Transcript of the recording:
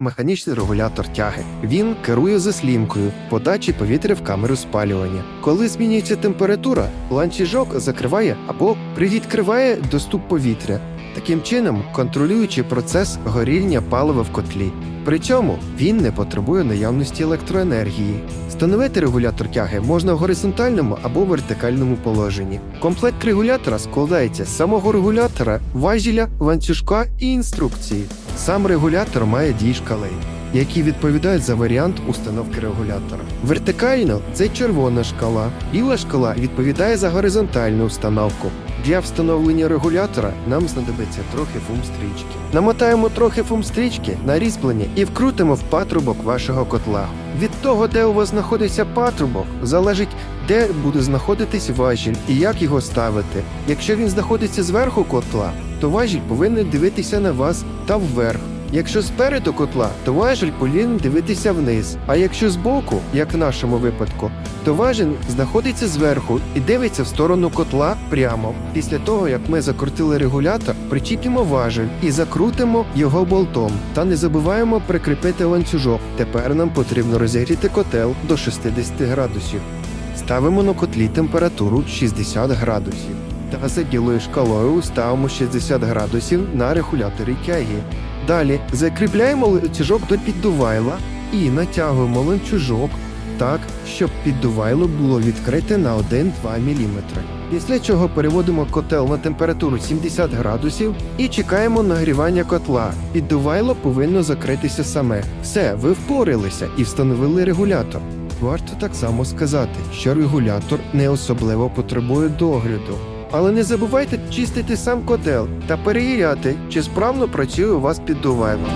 механічний регулятор тяги. Він керує заслінкою подачі повітря в камеру спалювання. Коли змінюється температура, ланцюжок закриває або привідкриває доступ повітря, таким чином контролюючи процес горіння палива в котлі. При цьому він не потребує наявності електроенергії. Встановити регулятор тяги можна в горизонтальному або вертикальному положенні. Комплект регулятора складається з самого регулятора, важіля, ланцюжка і інструкції. Сам регулятор має дві шкали, які відповідають за варіант установки регулятора. Вертикально це червона шкала, біла шкала відповідає за горизонтальну установку. Для встановлення регулятора нам знадобиться трохи фум-стрічки. Намотаємо трохи фум-стрічки на різьблення і вкрутимо в патрубок вашого котла. Від того, де у вас знаходиться патрубок, залежить, де буде знаходитись важіль і як його ставити. Якщо він знаходиться зверху котла, то важіль повинен дивитися на вас та вверх. Якщо спереду котла, то важіль повинен дивитися вниз. А якщо збоку, як в нашому випадку, то важіль знаходиться зверху і дивиться в сторону котла прямо. Після того, як ми закрутили регулятор, причіпимо важіль і закрутимо його болтом. Та не забуваємо прикріпити ланцюжок. Тепер нам потрібно розігріти котел до 60 градусів. Ставимо на котлі температуру 60 градусів. Та за ділою шкалою ставимо 60 градусів на регуляторі тяги. Далі закріпляємо ланцюжок до піддувайла і натягуємо ланцюжок так, щоб піддувайло було відкрите на 1-2 мм. Після чого переводимо котел на температуру 70 градусів і чекаємо нагрівання котла. Піддувайло повинно закритися саме. Все, ви впоралися і встановили регулятор. Варто так само сказати, що регулятор не особливо потребує догляду. Але не забувайте чистити сам котел та перевіряти, чи справно працює у вас піддувайло.